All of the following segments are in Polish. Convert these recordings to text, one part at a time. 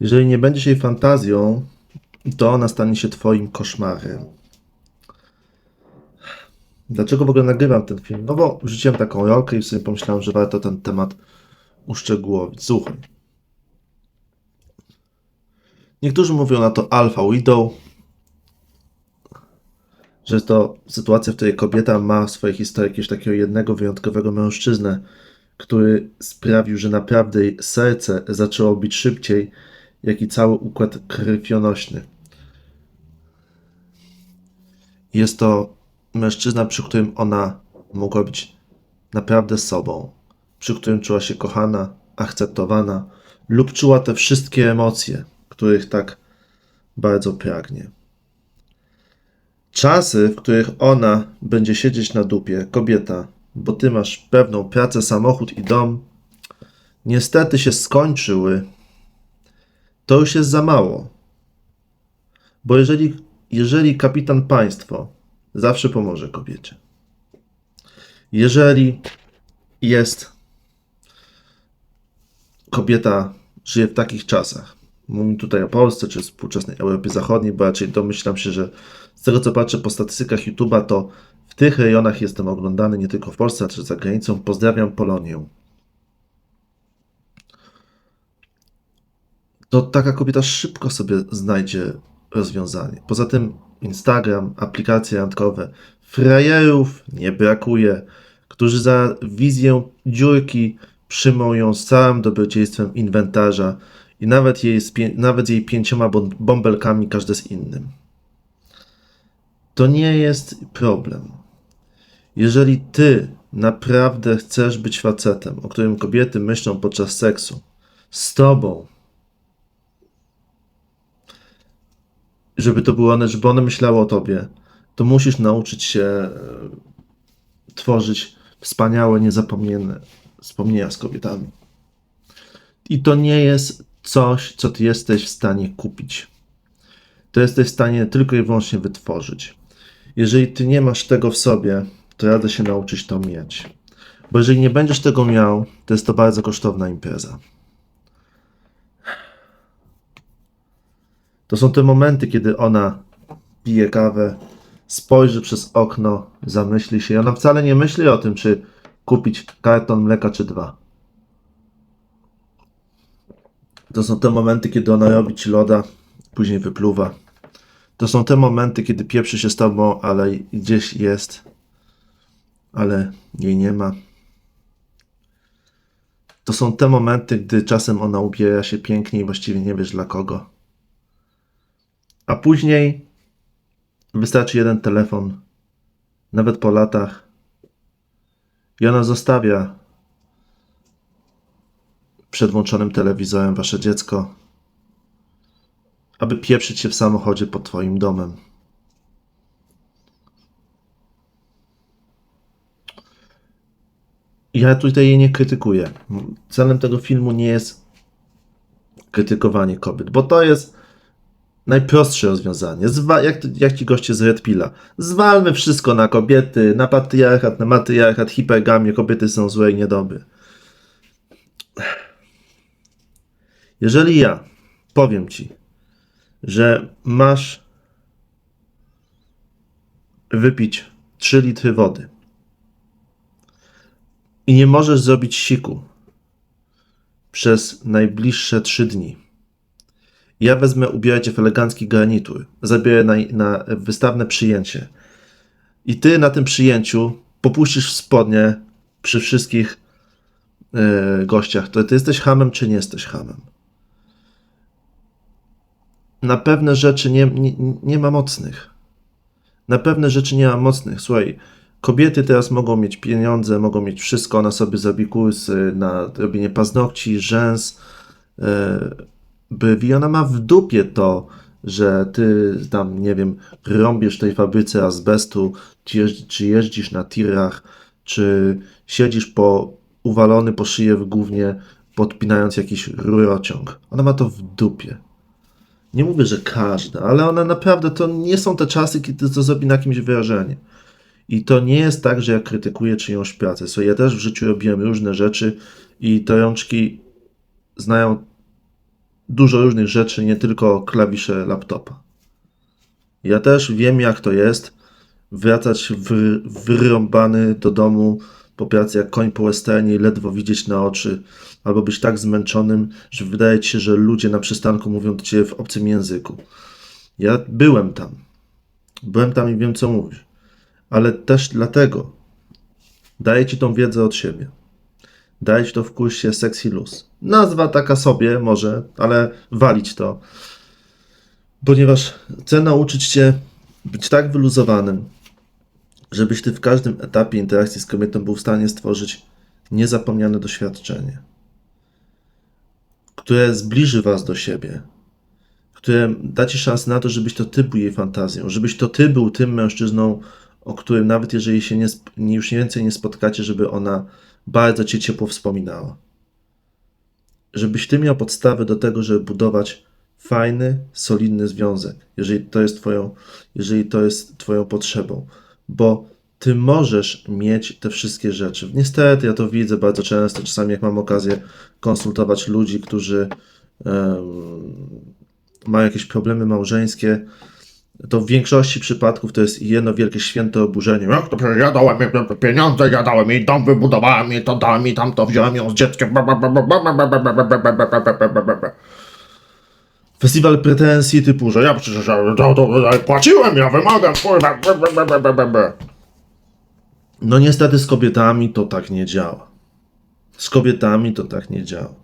Jeżeli nie będziesz jej fantazją, to ona stanie się twoim koszmarem. Dlaczego w ogóle nagrywam ten film? No bo wrzuciłem taką rolkę i sobie pomyślałem, że warto ten temat uszczegółowić. Słuchaj. Niektórzy mówią na to alpha widow, że to sytuacja, w której kobieta ma w swojej historii jakiegoś takiego jednego wyjątkowego mężczyznę, który sprawił, że naprawdę jej serce zaczęło bić szybciej, jak i cały układ krwionośny. Jest to mężczyzna, przy którym ona mogła być naprawdę sobą, przy którym czuła się kochana, akceptowana lub czuła te wszystkie emocje, których tak bardzo pragnie. Czasy, w których ona będzie siedzieć na dupie, kobieta, bo ty masz pewną pracę, samochód i dom, niestety się skończyły. To już jest za mało. Bo jeżeli, jeżeli kapitan państwo zawsze pomoże kobiecie, jeżeli jest kobieta, żyje w takich czasach, mówimy tutaj o Polsce czy współczesnej Europie Zachodniej, bo raczej domyślam się, że z tego co patrzę po statystykach YouTube'a, to w tych rejonach jestem oglądany nie tylko w Polsce, ale też za granicą. Pozdrawiam Polonię. To taka kobieta szybko sobie znajdzie rozwiązanie. Poza tym Instagram, aplikacje randkowe, frajerów nie brakuje, którzy za wizję dziurki przyjmą ją z całym dobrodziejstwem inwentarza i nawet jej, nawet jej pięcioma bąbelkami, każde z innym. To nie jest problem. Jeżeli ty naprawdę chcesz być facetem, o którym kobiety myślą podczas seksu, z tobą, żeby to było one, żeby one myślały o tobie, to musisz nauczyć się e, tworzyć wspaniałe, niezapomniane wspomnienia z kobietami. I to nie jest coś, co ty jesteś w stanie kupić. To jesteś w stanie tylko i wyłącznie wytworzyć. Jeżeli ty nie masz tego w sobie, to radzę się nauczyć to mieć. Bo jeżeli nie będziesz tego miał, to jest to bardzo kosztowna impreza. To są te momenty, kiedy ona pije kawę, spojrzy przez okno, zamyśli się. I ona wcale nie myśli o tym, czy kupić karton mleka, czy dwa. To są te momenty, kiedy ona robi ci loda, później wypluwa. To są te momenty, kiedy pieprzy się z tobą, ale gdzieś jest, ale jej nie ma. To są te momenty, gdy czasem ona ubiera się pięknie i właściwie nie wiesz dla kogo. A później wystarczy jeden telefon, nawet po latach, i ona zostawia przed włączonym telewizorem wasze dziecko, aby pieprzyć się w samochodzie pod twoim domem. Ja tutaj jej nie krytykuję. Celem tego filmu nie jest krytykowanie kobiet, bo to jest najprostsze rozwiązanie. Zwa- jak, jak ci goście z Red Pilla. Zwalmy wszystko na kobiety, na patriarchat, na matriarchat, hipergamię, kobiety są złe i niedobre. Jeżeli ja powiem ci, że masz wypić 3 litry wody i nie możesz zrobić siku przez najbliższe 3 dni, ja wezmę, cię w elegancki garnitur, zabiorę na, na wystawne przyjęcie i ty na tym przyjęciu popuścisz w spodnie przy wszystkich e, gościach, to ty jesteś hamem, czy nie jesteś hamem? Na pewne rzeczy nie, nie, nie ma mocnych. Na pewne rzeczy nie ma mocnych. Słuchaj, kobiety teraz mogą mieć pieniądze, mogą mieć wszystko, ona sobie zrobi kursy na robienie paznokci, rzęs, e, brwi. Ona ma w dupie to, że ty tam, nie wiem, rąbiesz tej fabryce azbestu, czy, czy jeździsz na tirach, czy siedzisz po, uwalony po szyję w gównie, podpinając jakiś rurociąg. Ona ma to w dupie. Nie mówię, że każda, ale one naprawdę to nie są te czasy, kiedy to zrobi na kimś wrażenie. I to nie jest tak, że ja krytykuję czyjąś pracę. So, ja też w życiu robiłem różne rzeczy i te rączki znają dużo różnych rzeczy, nie tylko klawisze laptopa. Ja też wiem, jak to jest wracać wy, wyrąbany do domu po pracy jak koń po westernie i ledwo widzieć na oczy, albo być tak zmęczonym, że wydaje ci się, że ludzie na przystanku mówią do ciebie w obcym języku. Ja byłem tam. Byłem tam i wiem, co mówisz. Ale też dlatego daję ci tą wiedzę od siebie. Daję ci to w kursie Sexy Luz. Nazwa taka sobie może, ale walić to. Ponieważ chcę nauczyć cię być tak wyluzowanym, żebyś ty w każdym etapie interakcji z kobietą był w stanie stworzyć niezapomniane doświadczenie, które zbliży was do siebie, które da ci szansę na to, żebyś to ty był jej fantazją, żebyś to ty był tym mężczyzną, o którym nawet jeżeli się nie- już więcej nie spotkacie, żeby ona bardzo cię ciepło wspominała. Żebyś ty miał podstawy do tego, żeby budować fajny, solidny związek, jeżeli to jest twoją, jeżeli to jest twoją potrzebą, bo ty możesz mieć te wszystkie rzeczy. Niestety, ja to widzę bardzo często, czasami jak mam okazję konsultować ludzi, którzy em, mają jakieś problemy małżeńskie, to w większości przypadków to jest jedno wielkie święte oburzenie. Jak to przecież ja dałem pieniądze, ja dałem jej dom, wybudowałem jej to, dałem jej tamto, wziąłem ją z dzieckiem. Festiwal pretensji typu, że ja przecież ja, to, to, płaciłem, ja wymagam. No niestety z kobietami to tak nie działa. Z kobietami to tak nie działa.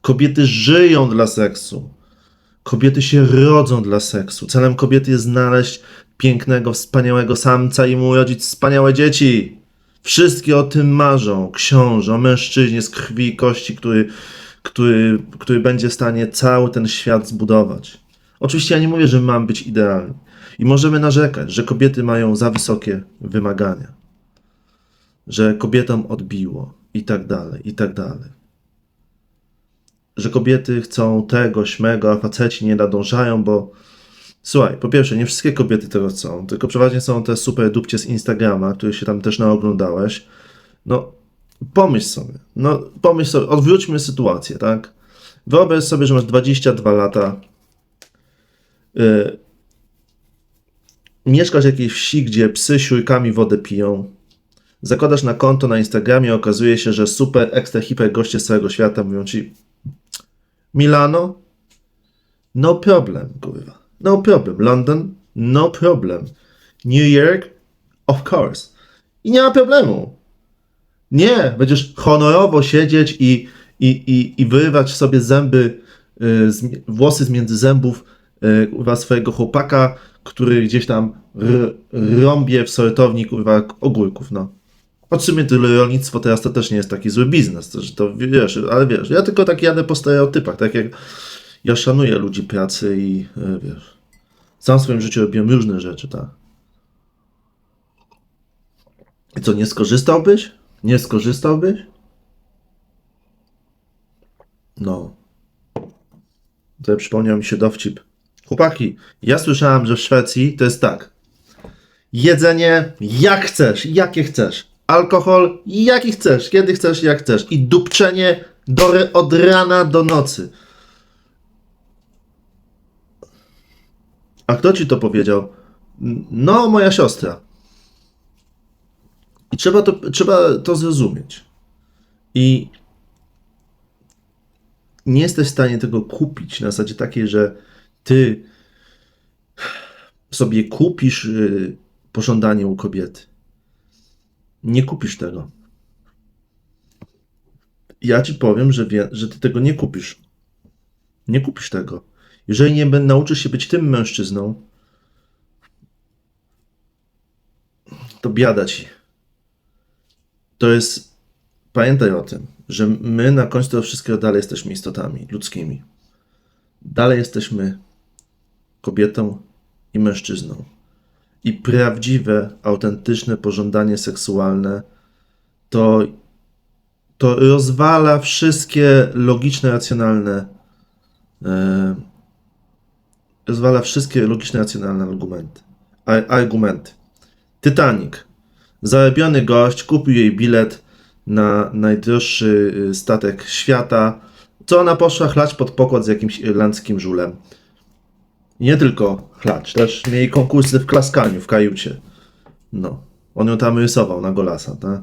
Kobiety żyją dla seksu. Kobiety się rodzą dla seksu. Celem kobiety jest znaleźć pięknego, wspaniałego samca i mu urodzić wspaniałe dzieci. Wszystkie o tym marzą. Książę, o mężczyźnie z krwi i kości, który, który, który będzie w stanie cały ten świat zbudować. Oczywiście ja nie mówię, że my mamy być idealni. I możemy narzekać, że kobiety mają za wysokie wymagania że kobietom odbiło i tak dalej, i tak dalej. Że kobiety chcą tego, śmego, a faceci nie nadążają, bo słuchaj, po pierwsze, nie wszystkie kobiety tego chcą, tylko przeważnie są te super dupcie z Instagrama, których się tam też naoglądałeś. No, pomyśl sobie, no, pomyśl sobie, odwróćmy sytuację, tak? Wyobraź sobie, że masz 22 lata, yy, mieszkasz w jakiejś wsi, gdzie psy siurkami wodę piją, zakładasz na konto na Instagramie, okazuje się, że super, ekstra, hiper goście z całego świata mówią ci Milano? No problem, kurwa. No problem. London? No problem. New York? Of course. I nie ma problemu. Nie, będziesz honorowo siedzieć i, i, i, i wyrywać sobie zęby, y, z, włosy z między zębów y, kurwa, swojego chłopaka, który gdzieś tam r, rąbie w sortowni kurwa ogórków, no. To rolnictwo teraz to też nie jest taki zły biznes, to, to wiesz, ale wiesz, ja tylko tak jadę po stereotypach, tak jak ja szanuję ludzi pracy i e, wiesz, sam w swoim życiu robiłem różne rzeczy, tak. I co, nie skorzystałbyś? Nie skorzystałbyś? No. To przypomniał mi się dowcip. Chłopaki, ja słyszałem, że w Szwecji to jest tak. Jedzenie jak chcesz, jakie chcesz. Alkohol jaki chcesz, kiedy chcesz, jak chcesz. I dupczenie do, od rana do nocy. A kto ci to powiedział? No, moja siostra. I trzeba to, trzeba to zrozumieć. I nie jesteś w stanie tego kupić na zasadzie takiej, że ty sobie kupisz y, pożądanie u kobiety. Nie kupisz tego. Ja ci powiem, że, wie, że ty tego nie kupisz. Nie kupisz tego. Jeżeli nie nauczysz się być tym mężczyzną, to biada ci. To jest. Pamiętaj o tym, że my na końcu tego wszystkiego dalej jesteśmy istotami ludzkimi. Dalej jesteśmy kobietą i mężczyzną. I prawdziwe, autentyczne pożądanie seksualne to, to rozwala wszystkie logiczne, racjonalne. E, rozwala wszystkie logiczne, racjonalne argumenty. Argumenty. Titanic. Zarobiony gość kupił jej bilet na najdroższy y, statek świata, Co ona poszła chlać pod pokład z jakimś irlandzkim żulem. Nie tylko chlać, też mieli konkursy w klaskaniu, w kajucie. No. On ją tam rysował na golasa, tak?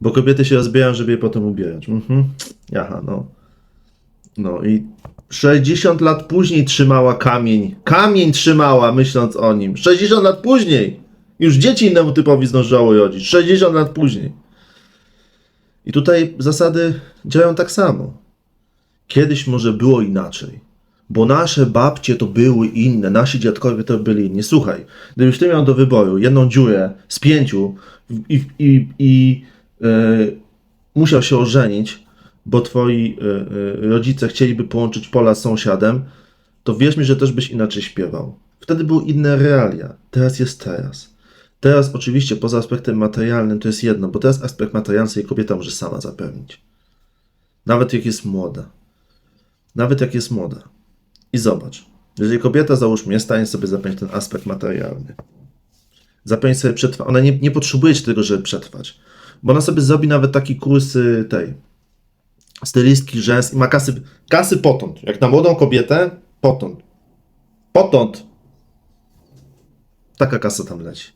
Bo kobiety się rozbijają, żeby je potem ubierać. Mhm. Jaha, no. No i 60 lat później trzymała kamień. Kamień trzymała, myśląc o nim. 60 lat później! Już dzieci innemu typowi zdążyło rodzić. 60 lat później. I tutaj zasady działają tak samo. Kiedyś może było inaczej. Bo nasze babcie to były inne, nasi dziadkowie to byli inni. Słuchaj, gdybyś ty miał do wyboru jedną dziurę z pięciu i, i, i e, musiał się ożenić, bo twoi e, e, rodzice chcieliby połączyć pola z sąsiadem, to wierz mi, że też byś inaczej śpiewał. Wtedy były inne realia. Teraz jest teraz. Teraz oczywiście poza aspektem materialnym to jest jedno, bo teraz aspekt materialny sobie kobieta może sama zapewnić. Nawet jak jest młoda. Nawet jak jest młoda. I zobacz, jeżeli kobieta, załóżmy, jest w stanie sobie zapewnić ten aspekt materialny, zapewnić sobie przetrwać, ona nie, nie potrzebuje tego, żeby przetrwać, bo ona sobie zrobi nawet taki kurs y, tej stylistki rzęs i ma kasy, kasy potąd. Jak na młodą kobietę, potąd. Potąd. Taka kasa tam leci.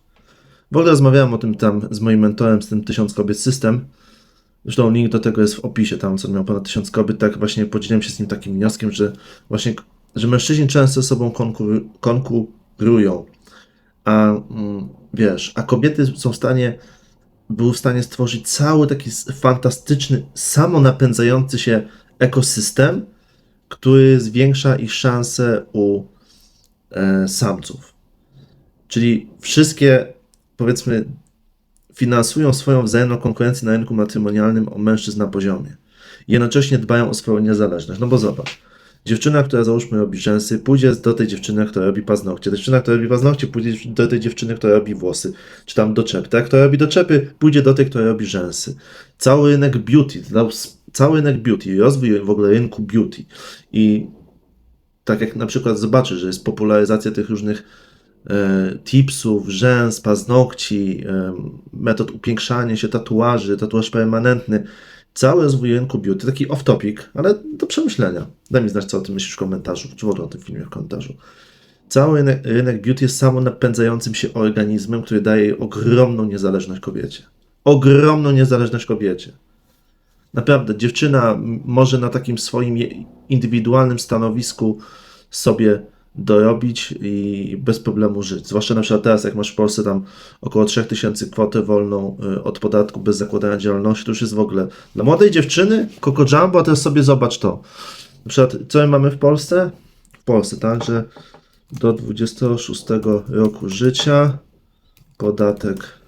W ogóle rozmawiałem o tym tam z moim mentorem, z tym Tysiąc Kobiet System. Zresztą link do tego jest w opisie, tam co miał ponad tysiąc kobiet, tak właśnie podzieliłem się z nim takim wnioskiem, że właśnie, że mężczyźni często ze sobą konkur- konkurują, a mm, wiesz, a kobiety są w stanie, były w stanie stworzyć cały taki fantastyczny, samonapędzający się ekosystem, który zwiększa ich szanse u e, samców. Czyli wszystkie, powiedzmy, finansują swoją wzajemną konkurencję na rynku matrymonialnym o mężczyzn na poziomie. Jednocześnie dbają o swoją niezależność. No bo zobacz, dziewczyna, która załóżmy robi rzęsy, pójdzie do tej dziewczyny, która robi paznokcie. Dziewczyna, która robi paznokcie, pójdzie do tej dziewczyny, która robi włosy, czy tam doczepy. Ta, która robi doczepy, pójdzie do tej, która robi rzęsy. Cały rynek beauty, cały rynek beauty, rozwój w ogóle rynku beauty. I tak jak na przykład zobaczysz, że jest popularyzacja tych różnych e, tipsów, rzęs, paznokci, e, metod upiększania się, tatuaży, tatuaż permanentny. Cały rozwój rynku beauty, taki off-topic, ale do przemyślenia. Daj mi znać, co o tym myślisz w komentarzu, czy w ogóle o tym filmie w komentarzu. Cały rynek, rynek beauty jest samonapędzającym się organizmem, który daje ogromną niezależność kobiecie. Ogromną niezależność kobiecie. Naprawdę, dziewczyna może na takim swoim indywidualnym stanowisku sobie dorobić i bez problemu żyć. Zwłaszcza na przykład teraz, jak masz w Polsce tam około 3000 kwotę wolną y, od podatku bez zakładania działalności, to już jest w ogóle dla młodej dziewczyny Coco Jumbo, a teraz sobie zobacz to. Na przykład, co my mamy w Polsce? W Polsce, tak, że do 26 roku życia podatek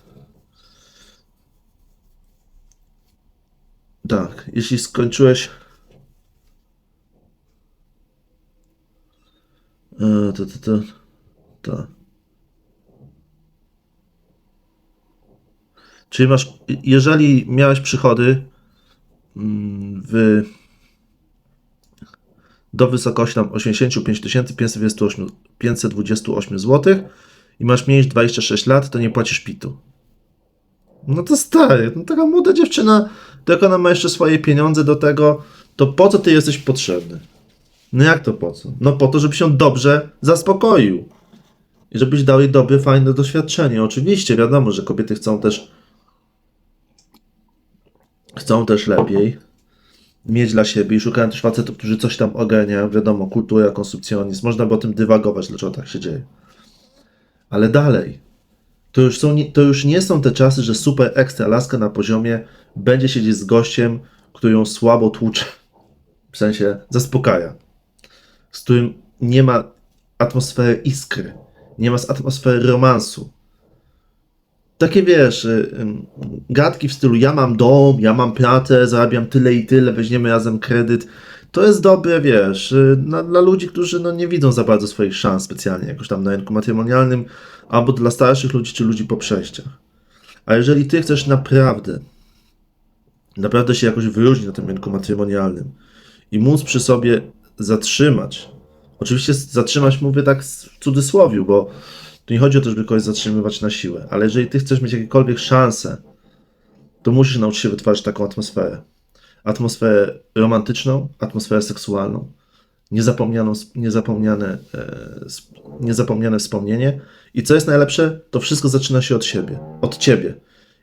tak, jeśli skończyłeś E, To, to, to, to. Czyli masz, jeżeli miałeś przychody mm, w, do wysokości tam 85 528, 528 zł i masz mniej niż 26 lat, to nie płacisz PIT-u. No to stary, no taka młoda dziewczyna, jak ona ma jeszcze swoje pieniądze do tego, to po co ty jesteś potrzebny? No jak to po co? No po to, żeby się dobrze zaspokoił. I żebyś dał jej dobre, fajne doświadczenie. Oczywiście, wiadomo, że kobiety chcą też chcą też lepiej mieć dla siebie i szukają też facetów, którzy coś tam ogarniają. Wiadomo, kultura, konsumpcjonizm. Można by o tym dywagować, dlaczego tak się dzieje. Ale dalej. To już, są, to już nie są te czasy, że super ekstra laska na poziomie będzie siedzieć z gościem, który ją słabo tłucze. W sensie zaspokaja z którym nie ma atmosfery iskry, nie ma atmosfery romansu. Takie wiesz, y, ym, gadki w stylu ja mam dom, ja mam pracę, zarabiam tyle i tyle, weźmiemy razem kredyt. To jest dobre, wiesz, y, na, dla ludzi, którzy no, nie widzą za bardzo swoich szans specjalnie, jakoś tam na rynku matrymonialnym, albo dla starszych ludzi, czy ludzi po przejściach. A jeżeli ty chcesz naprawdę, naprawdę się jakoś wyróżnić na tym rynku matrymonialnym i móc przy sobie zatrzymać. Oczywiście zatrzymać mówię tak w cudzysłowiu, bo tu nie chodzi o to, żeby kogoś zatrzymywać na siłę, ale jeżeli ty chcesz mieć jakiekolwiek szanse, to musisz nauczyć się wytwarzać taką atmosferę. atmosferę romantyczną, atmosferę seksualną, niezapomnianą, niezapomniane, e, niezapomniane wspomnienie. I co jest najlepsze, to wszystko zaczyna się od siebie, od ciebie.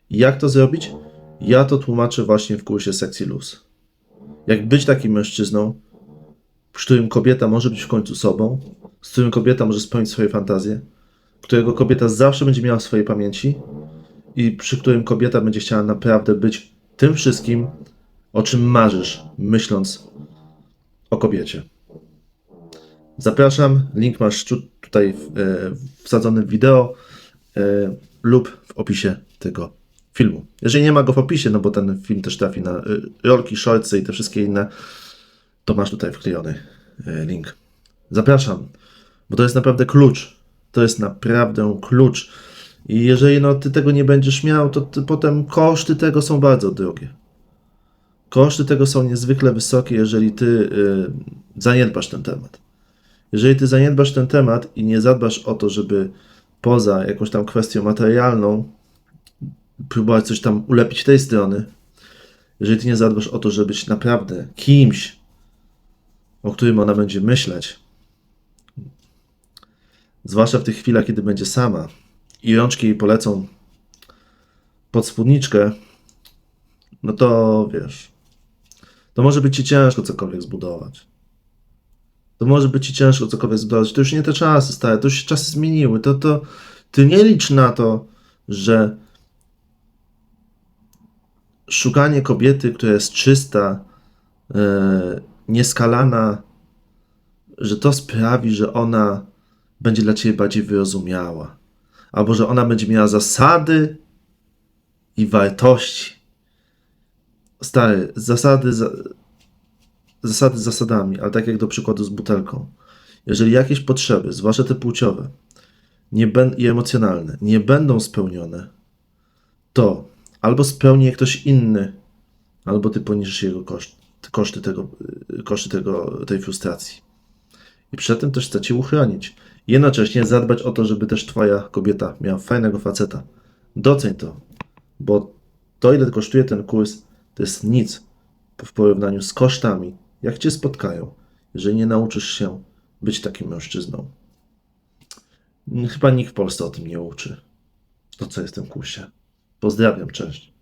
I jak to zrobić? Ja to tłumaczę właśnie w kursie Sexy Luz. Jak być takim mężczyzną, z którym kobieta może być w końcu sobą, z którym kobieta może spełnić swoje fantazje, którego kobieta zawsze będzie miała w swojej pamięci i przy którym kobieta będzie chciała naprawdę być tym wszystkim, o czym marzysz, myśląc o kobiecie. Zapraszam, link masz tu- tutaj w- e, wsadzony w wideo e, lub w opisie tego filmu. Jeżeli nie ma go w opisie, no bo ten film też trafi na e, rolki, shortsy i te wszystkie inne, to masz tutaj wklejony e, link. Zapraszam, bo to jest naprawdę klucz. To jest naprawdę klucz. I jeżeli no, ty tego nie będziesz miał, to potem koszty tego są bardzo drogie. Koszty tego są niezwykle wysokie, jeżeli ty y, zaniedbasz ten temat. Jeżeli ty zaniedbasz ten temat i nie zadbasz o to, żeby poza jakąś tam kwestią materialną próbować coś tam ulepić tej strony, jeżeli ty nie zadbasz o to, żeby być naprawdę kimś, o którym ona będzie myśleć, zwłaszcza w tych chwilach, kiedy będzie sama i rączki jej polecą pod spódniczkę, no to wiesz, to może być ci ciężko cokolwiek zbudować. To może być ci ciężko cokolwiek zbudować. To już nie te czasy, stare, to już się czasy zmieniły. To, to ty nie licz na to, że szukanie kobiety, która jest czysta, e, nieskalana, że to sprawi, że ona będzie dla ciebie bardziej wyrozumiała, albo że ona będzie miała zasady i wartości. Stary, zasady, za, zasady zasadami, ale tak jak do przykładu z butelką. Jeżeli jakieś potrzeby, zwłaszcza te płciowe nie bę- i emocjonalne, nie będą spełnione, to albo spełni je ktoś inny, albo ty poniesiesz jego koszt, koszty, tego, koszty tego, tej frustracji. I przed tym też chcę cię uchronić. Jednocześnie zadbać o to, żeby też twoja kobieta miała fajnego faceta. Doceń to, bo to, ile kosztuje ten kurs, to jest nic w porównaniu z kosztami, jak cię spotkają, jeżeli nie nauczysz się być takim mężczyzną. Chyba nikt w Polsce o tym nie uczy. To, co jest w tym kursie. Pozdrawiam, cześć.